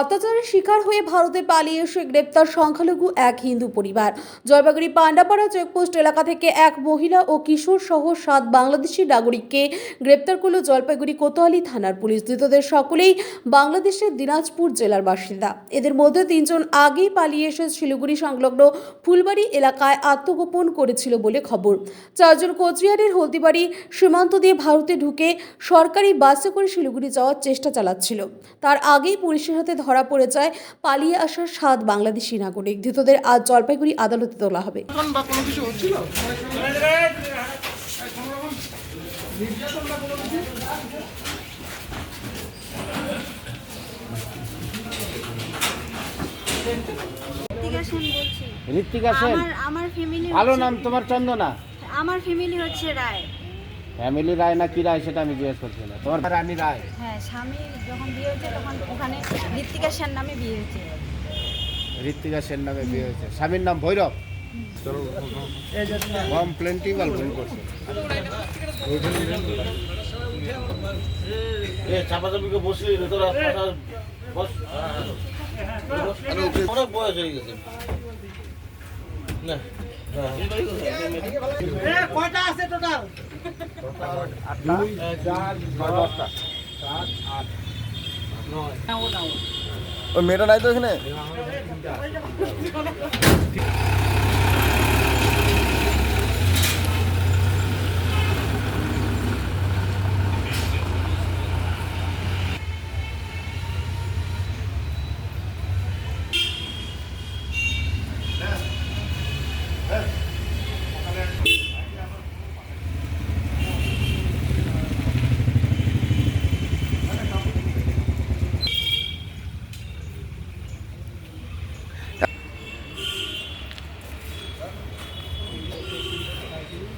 অত্যাচারের শিকার হয়ে ভারতে পালিয়ে এসে গ্রেপ্তার সংখ্যালঘু এক হিন্দু পরিবার। জলপাইগুড়ি পান্ডাপাড়া চেকপোস্ট এলাকা থেকে এক মহিলা ও কিশোর সহ সাত বাংলাদেশি নাগরিককে গ্রেপ্তার করল জলপাইগুড়ি কোতোয়ালি থানার পুলিশ। ধৃতদের সকলেই বাংলাদেশের দিনাজপুর জেলার বাসিন্দা। এদের মধ্যে তিনজন আগেই পালিয়ে এসে শিলিগুড়ি সংলগ্ন ফুলবাড়ি এলাকায় আত্মগোপন করেছিল বলে খবর। চারজন কোচবিহারের হলদিবাড়ি সীমান্ত দিয়ে ভারতে ঢুকে সরকারি বাসে করে শিলিগুড়ি যাওয়ার চেষ্টা চালাচ্ছিল। তার আগেই পুলিশের হাতে ধরা পড়ে যায় পালিয়ে আসা সাত বাংলাদেশি নাগরিক। ধৃতদের আজ জলপাইগুড়ি আদালতে তোলা হবে। কোন বা কোনো কিছু হচ্ছিল? ঋতিকা সেন বলছি। ঋত্বিকা সেন আমার আমার ফ্যামিলি ভালো নাম তোমার চন্দনা। আমার ফ্যামিলি হচ্ছে রায়। ফ্যামিলি রায় না কি রায় সেটা আমি জিজ্ঞেস করছি না। তোমার রানী রায়। হ্যাঁ স্বামী যখন বিয়ে হয়েছে তখন ওখানে ঋতিকা সেন নামে বিয়ে হয়েছে। ঋত্বিকা সেন নামে বিয়ে হয়েছে। স্বামীর নাম ভৈরব? কম প্লেন্টি গল ভুল করছে। চাপাচাপিকে বসিয়ে তোরা বস অনেক বয়স হয়ে গেছে। না। ওই মেয়েটা নাই তো এখানে